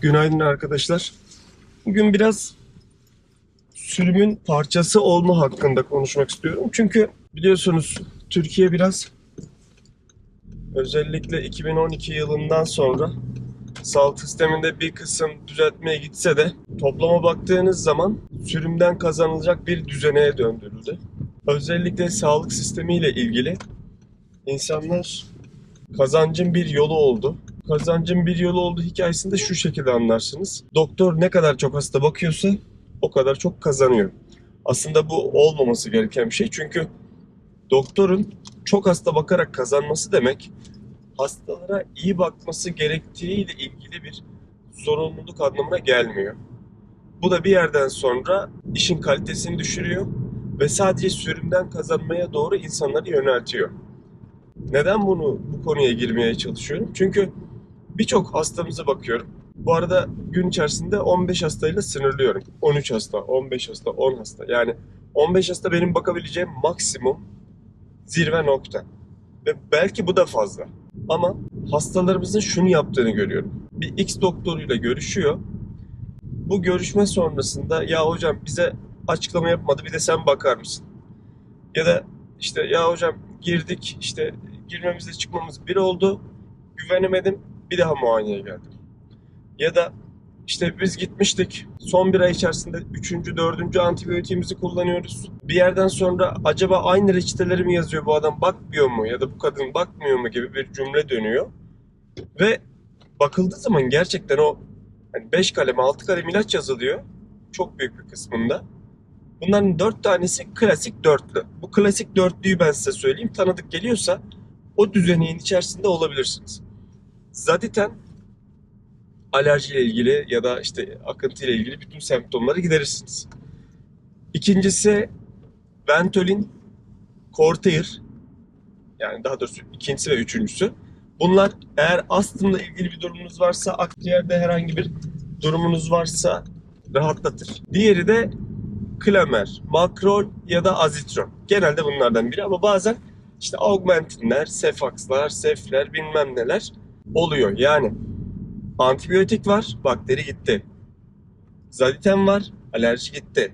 Günaydın arkadaşlar. Bugün biraz sürümün parçası olma hakkında konuşmak istiyorum. Çünkü biliyorsunuz Türkiye biraz özellikle 2012 yılından sonra sağlık sisteminde bir kısım düzeltmeye gitse de toplama baktığınız zaman sürümden kazanılacak bir düzeneye döndürüldü. Özellikle sağlık sistemiyle ilgili insanlar kazancın bir yolu oldu. Kazancın bir yolu olduğu hikayesini de şu şekilde anlarsınız. Doktor ne kadar çok hasta bakıyorsa o kadar çok kazanıyor. Aslında bu olmaması gereken bir şey. Çünkü doktorun çok hasta bakarak kazanması demek hastalara iyi bakması gerektiğiyle ilgili bir sorumluluk anlamına gelmiyor. Bu da bir yerden sonra işin kalitesini düşürüyor ve sadece sürümden kazanmaya doğru insanları yöneltiyor. Neden bunu bu konuya girmeye çalışıyorum? Çünkü birçok hastamıza bakıyorum. Bu arada gün içerisinde 15 hastayla sınırlıyorum. 13 hasta, 15 hasta, 10 hasta. Yani 15 hasta benim bakabileceğim maksimum zirve nokta. Ve belki bu da fazla. Ama hastalarımızın şunu yaptığını görüyorum. Bir X doktoruyla görüşüyor. Bu görüşme sonrasında ya hocam bize açıklama yapmadı bir de sen bakar mısın? Ya da işte ya hocam girdik işte girmemizle çıkmamız bir oldu. Güvenemedim bir daha muayeneye geldim. Ya da işte biz gitmiştik. Son bir ay içerisinde üçüncü, dördüncü antibiyotiğimizi kullanıyoruz. Bir yerden sonra acaba aynı reçeteleri mi yazıyor bu adam bakmıyor mu ya da bu kadın bakmıyor mu gibi bir cümle dönüyor. Ve bakıldığı zaman gerçekten o hani 5 kalem 6 kalem ilaç yazılıyor. Çok büyük bir kısmında. Bunların 4 tanesi klasik dörtlü. Bu klasik dörtlüyü ben size söyleyeyim. Tanıdık geliyorsa o düzeneğin içerisinde olabilirsiniz. Zaten alerjiyle ilgili ya da işte akıntı ile ilgili bütün semptomları giderirsiniz. İkincisi Ventolin, Cortair yani daha doğrusu ikincisi ve üçüncüsü. Bunlar eğer astımla ilgili bir durumunuz varsa, akciğerde herhangi bir durumunuz varsa rahatlatır. Diğeri de Klamer, Makrol ya da Azitron. Genelde bunlardan biri ama bazen işte Augmentinler, Sefax'lar, Sefler bilmem neler oluyor. Yani antibiyotik var, bakteri gitti. Zaliten var, alerji gitti.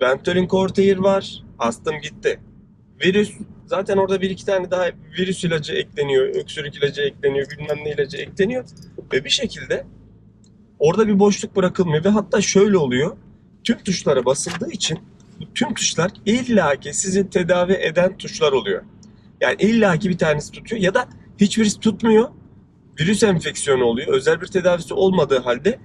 Ventolin Cortair var, astım gitti. Virüs, zaten orada bir iki tane daha virüs ilacı ekleniyor, öksürük ilacı ekleniyor, bilmem ne ilacı ekleniyor. Ve bir şekilde orada bir boşluk bırakılmıyor ve hatta şöyle oluyor. Tüm tuşlara basıldığı için bu tüm tuşlar illaki sizi tedavi eden tuşlar oluyor. Yani illaki bir tanesi tutuyor ya da hiçbirisi tutmuyor. Virüs enfeksiyonu oluyor. Özel bir tedavisi olmadığı halde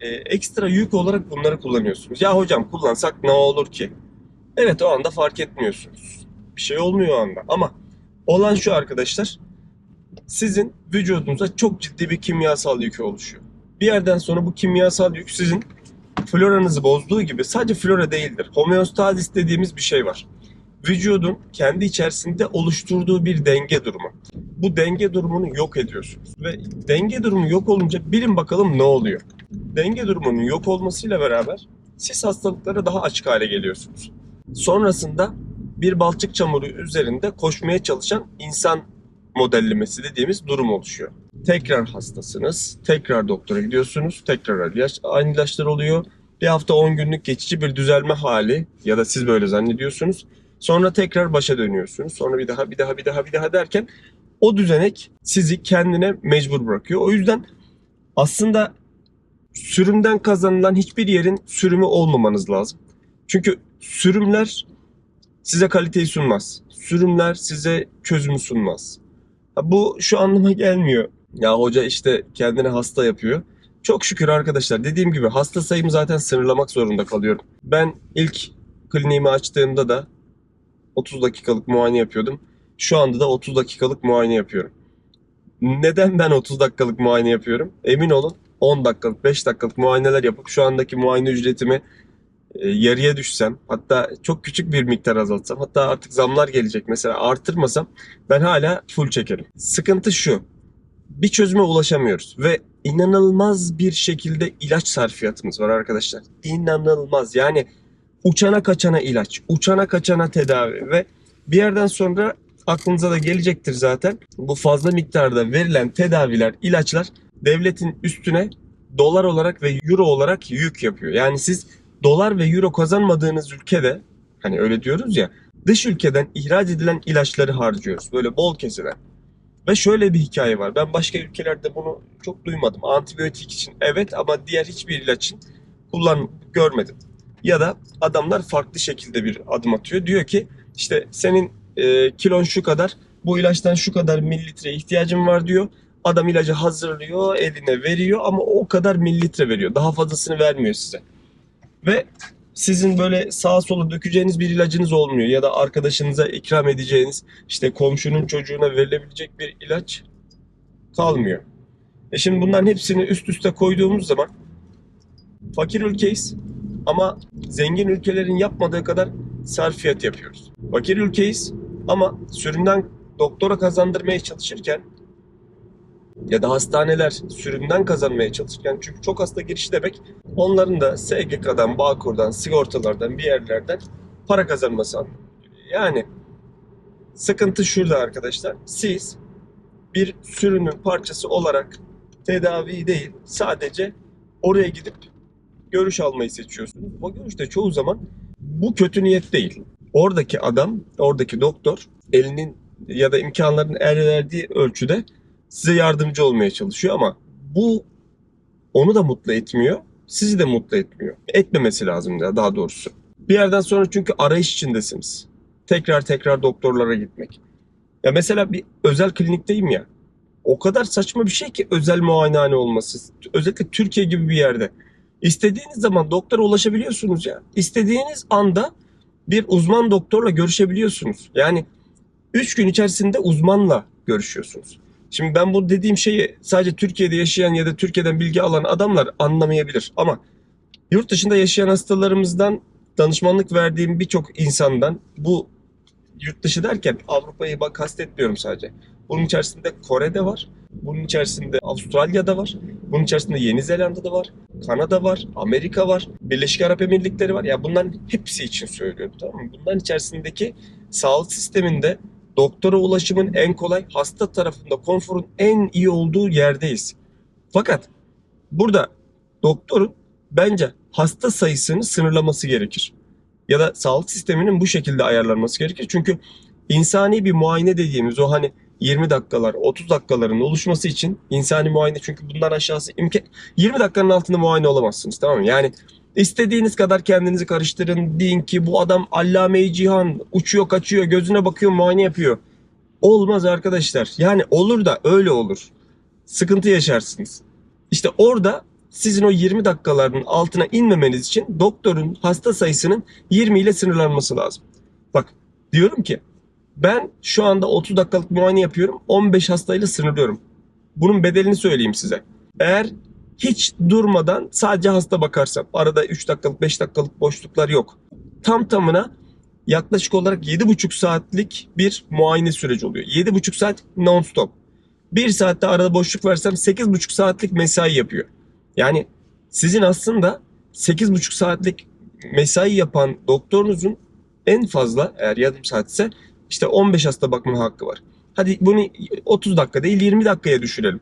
e, ekstra yük olarak bunları kullanıyorsunuz. Ya hocam kullansak ne olur ki? Evet o anda fark etmiyorsunuz. Bir şey olmuyor o anda. Ama olan şu arkadaşlar. Sizin vücudunuza çok ciddi bir kimyasal yükü oluşuyor. Bir yerden sonra bu kimyasal yük sizin floranızı bozduğu gibi sadece flora değildir. Homeostazis dediğimiz bir şey var. Vücudun kendi içerisinde oluşturduğu bir denge durumu. Bu denge durumunu yok ediyorsunuz. Ve denge durumu yok olunca bilin bakalım ne oluyor. Denge durumunun yok olmasıyla beraber siz hastalıklara daha açık hale geliyorsunuz. Sonrasında bir balçık çamuru üzerinde koşmaya çalışan insan modellemesi dediğimiz durum oluşuyor. Tekrar hastasınız, tekrar doktora gidiyorsunuz, tekrar ilaç, aynı ilaçlar oluyor. Bir hafta 10 günlük geçici bir düzelme hali ya da siz böyle zannediyorsunuz. Sonra tekrar başa dönüyorsunuz. Sonra bir daha bir daha bir daha bir daha derken o düzenek sizi kendine mecbur bırakıyor. O yüzden aslında sürümden kazanılan hiçbir yerin sürümü olmamanız lazım. Çünkü sürümler size kaliteyi sunmaz. Sürümler size çözümü sunmaz. Bu şu anlama gelmiyor. Ya hoca işte kendini hasta yapıyor. Çok şükür arkadaşlar dediğim gibi hasta sayımı zaten sınırlamak zorunda kalıyorum. Ben ilk kliniğimi açtığımda da 30 dakikalık muayene yapıyordum. Şu anda da 30 dakikalık muayene yapıyorum. Neden ben 30 dakikalık muayene yapıyorum? Emin olun 10 dakikalık, 5 dakikalık muayeneler yapıp şu andaki muayene ücretimi e, yarıya düşsem, hatta çok küçük bir miktar azaltsam, hatta artık zamlar gelecek mesela artırmasam ben hala full çekerim. Sıkıntı şu, bir çözüme ulaşamıyoruz ve inanılmaz bir şekilde ilaç sarfiyatımız var arkadaşlar. İnanılmaz yani uçana kaçana ilaç, uçana kaçana tedavi ve bir yerden sonra aklınıza da gelecektir zaten. Bu fazla miktarda verilen tedaviler, ilaçlar devletin üstüne dolar olarak ve euro olarak yük yapıyor. Yani siz dolar ve euro kazanmadığınız ülkede hani öyle diyoruz ya dış ülkeden ihraç edilen ilaçları harcıyoruz. Böyle bol keseden. Ve şöyle bir hikaye var. Ben başka ülkelerde bunu çok duymadım. Antibiyotik için evet ama diğer hiçbir ilaç için kullan görmedim. Ya da adamlar farklı şekilde bir adım atıyor. Diyor ki işte senin e, kilon şu kadar bu ilaçtan şu kadar mililitre ihtiyacın var diyor. Adam ilacı hazırlıyor, eline veriyor ama o kadar mililitre veriyor. Daha fazlasını vermiyor size. Ve sizin böyle sağa sola dökeceğiniz bir ilacınız olmuyor ya da arkadaşınıza ikram edeceğiniz işte komşunun çocuğuna verilebilecek bir ilaç kalmıyor. E şimdi bunların hepsini üst üste koyduğumuz zaman fakir ülkeyiz ama zengin ülkelerin yapmadığı kadar sarfiyat yapıyoruz. Fakir ülkeyiz ama sürümden doktora kazandırmaya çalışırken ya da hastaneler sürümden kazanmaya çalışırken çünkü çok hasta girişi demek onların da SGK'dan, Bağkur'dan, sigortalardan bir yerlerden para kazanması anlamına. Yani sıkıntı şurada arkadaşlar. Siz bir sürünün parçası olarak tedavi değil sadece oraya gidip görüş almayı seçiyorsunuz. O görüşte çoğu zaman bu kötü niyet değil. Oradaki adam, oradaki doktor elinin ya da imkanlarının el verdiği ölçüde size yardımcı olmaya çalışıyor ama bu onu da mutlu etmiyor, sizi de mutlu etmiyor. Etmemesi lazım ya daha doğrusu. Bir yerden sonra çünkü arayış içindesiniz. Tekrar tekrar doktorlara gitmek. Ya mesela bir özel klinikteyim ya. O kadar saçma bir şey ki özel muayenehane olması. Özellikle Türkiye gibi bir yerde. İstediğiniz zaman doktora ulaşabiliyorsunuz ya. İstediğiniz anda bir uzman doktorla görüşebiliyorsunuz. Yani 3 gün içerisinde uzmanla görüşüyorsunuz. Şimdi ben bu dediğim şeyi sadece Türkiye'de yaşayan ya da Türkiye'den bilgi alan adamlar anlamayabilir. Ama yurt dışında yaşayan hastalarımızdan danışmanlık verdiğim birçok insandan bu yurt dışı derken Avrupa'yı bak kastetmiyorum sadece. Bunun içerisinde Kore'de var. Bunun içerisinde Avustralya'da var. Bunun içerisinde Yeni Zelanda'da var. Kanada var. Amerika var. Birleşik Arap Emirlikleri var. Ya bunların hepsi için söylüyorum tamam mı? Bunların içerisindeki sağlık sisteminde doktora ulaşımın en kolay, hasta tarafında konforun en iyi olduğu yerdeyiz. Fakat burada doktorun bence hasta sayısını sınırlaması gerekir. Ya da sağlık sisteminin bu şekilde ayarlanması gerekir. Çünkü insani bir muayene dediğimiz o hani 20 dakikalar, 30 dakikaların oluşması için insani muayene çünkü bundan aşağısı imkan 20 dakikanın altında muayene olamazsınız tamam mı? Yani istediğiniz kadar kendinizi karıştırın. Deyin ki bu adam allame-i cihan uçuyor kaçıyor gözüne bakıyor muayene yapıyor. Olmaz arkadaşlar. Yani olur da öyle olur. Sıkıntı yaşarsınız. İşte orada sizin o 20 dakikaların altına inmemeniz için doktorun hasta sayısının 20 ile sınırlanması lazım. Bak diyorum ki ben şu anda 30 dakikalık muayene yapıyorum. 15 hastayla sınırlıyorum. Bunun bedelini söyleyeyim size. Eğer hiç durmadan sadece hasta bakarsam arada 3 dakikalık 5 dakikalık boşluklar yok. Tam tamına yaklaşık olarak 7,5 saatlik bir muayene süreci oluyor. 7,5 saat non stop. 1 saatte arada boşluk versem 8,5 saatlik mesai yapıyor. Yani sizin aslında 8,5 saatlik mesai yapan doktorunuzun en fazla eğer yarım saatse işte 15 hasta bakma hakkı var. Hadi bunu 30 dakika değil 20 dakikaya düşürelim.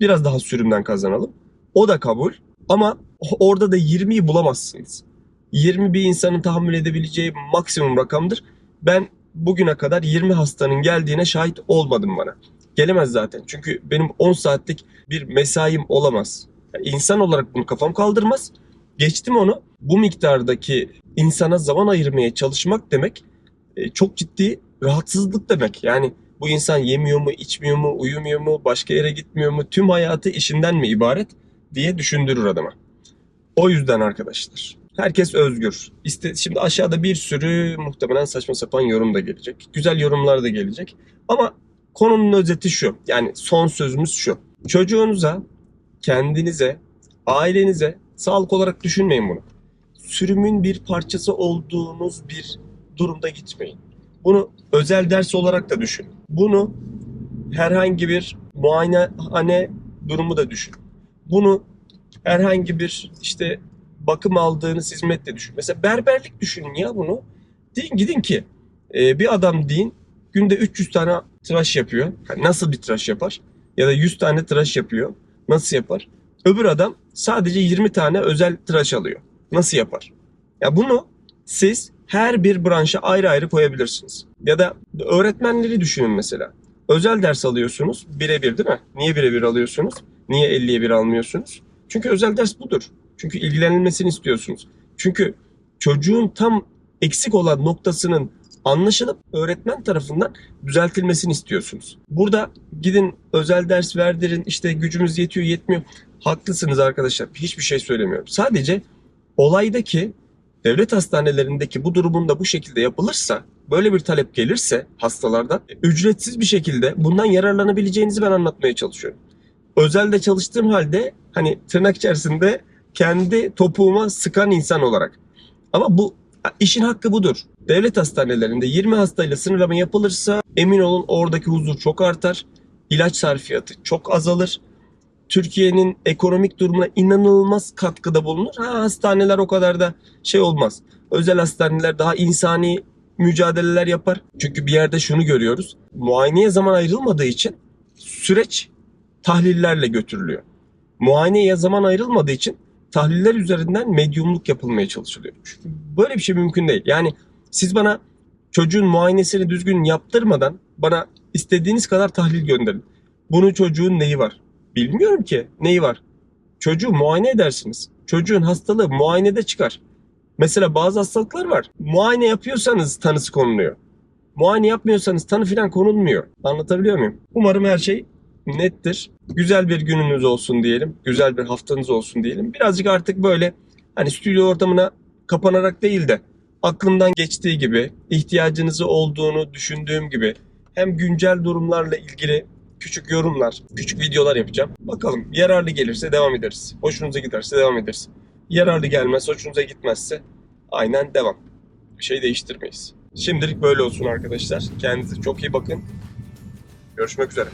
Biraz daha sürümden kazanalım. O da kabul. Ama orada da 20'yi bulamazsınız. 20 bir insanın tahammül edebileceği maksimum rakamdır. Ben bugüne kadar 20 hastanın geldiğine şahit olmadım bana. Gelemez zaten. Çünkü benim 10 saatlik bir mesaim olamaz. Yani insan olarak bunu kafam kaldırmaz. Geçtim onu. Bu miktardaki insana zaman ayırmaya çalışmak demek e, çok ciddi rahatsızlık demek. Yani bu insan yemiyor mu, içmiyor mu, uyumuyor mu, başka yere gitmiyor mu, tüm hayatı işinden mi ibaret diye düşündürür adama. O yüzden arkadaşlar. Herkes özgür. İşte şimdi aşağıda bir sürü muhtemelen saçma sapan yorum da gelecek. Güzel yorumlar da gelecek. Ama konunun özeti şu. Yani son sözümüz şu. Çocuğunuza, kendinize, ailenize sağlık olarak düşünmeyin bunu. Sürümün bir parçası olduğunuz bir durumda gitmeyin. Bunu özel ders olarak da düşün. Bunu herhangi bir muayenehane durumu da düşün. Bunu herhangi bir işte bakım aldığınız hizmetle düşün. Mesela berberlik düşünün ya bunu. Deyin gidin ki e, bir adam deyin günde 300 tane tıraş yapıyor. Nasıl bir tıraş yapar? Ya da 100 tane tıraş yapıyor. Nasıl yapar? Öbür adam sadece 20 tane özel tıraş alıyor. Nasıl yapar? Ya bunu siz her bir branşa ayrı ayrı koyabilirsiniz. Ya da öğretmenleri düşünün mesela. Özel ders alıyorsunuz birebir değil mi? Niye birebir alıyorsunuz? Niye 50'ye bir almıyorsunuz? Çünkü özel ders budur. Çünkü ilgilenilmesini istiyorsunuz. Çünkü çocuğun tam eksik olan noktasının anlaşılıp öğretmen tarafından düzeltilmesini istiyorsunuz. Burada gidin özel ders verdirin işte gücümüz yetiyor yetmiyor. Haklısınız arkadaşlar. Hiçbir şey söylemiyorum. Sadece olaydaki devlet hastanelerindeki bu durumunda bu şekilde yapılırsa böyle bir talep gelirse hastalardan ücretsiz bir şekilde bundan yararlanabileceğinizi ben anlatmaya çalışıyorum. Özelde çalıştığım halde hani tırnak içerisinde kendi topuğuma sıkan insan olarak. Ama bu işin hakkı budur. Devlet hastanelerinde 20 hastayla sınırlama yapılırsa emin olun oradaki huzur çok artar. İlaç sarfiyatı çok azalır. Türkiye'nin ekonomik durumuna inanılmaz katkıda bulunur. Ha, hastaneler o kadar da şey olmaz. Özel hastaneler daha insani mücadeleler yapar. Çünkü bir yerde şunu görüyoruz. Muayeneye zaman ayrılmadığı için süreç tahlillerle götürülüyor. Muayeneye zaman ayrılmadığı için tahliller üzerinden medyumluk yapılmaya çalışılıyor. Çünkü böyle bir şey mümkün değil. Yani siz bana çocuğun muayenesini düzgün yaptırmadan bana istediğiniz kadar tahlil gönderin. Bunun çocuğun neyi var? Bilmiyorum ki neyi var. Çocuğu muayene edersiniz. Çocuğun hastalığı muayenede çıkar. Mesela bazı hastalıklar var. Muayene yapıyorsanız tanısı konuluyor. Muayene yapmıyorsanız tanı filan konulmuyor. Anlatabiliyor muyum? Umarım her şey nettir. Güzel bir gününüz olsun diyelim. Güzel bir haftanız olsun diyelim. Birazcık artık böyle hani stüdyo ortamına kapanarak değil de aklımdan geçtiği gibi, ihtiyacınızı olduğunu düşündüğüm gibi hem güncel durumlarla ilgili küçük yorumlar, küçük videolar yapacağım. Bakalım yararlı gelirse devam ederiz. Hoşunuza giderse devam ederiz. Yararlı gelmez, hoşunuza gitmezse aynen devam. Bir şey değiştirmeyiz. Şimdilik böyle olsun arkadaşlar. Kendinize çok iyi bakın. Görüşmek üzere.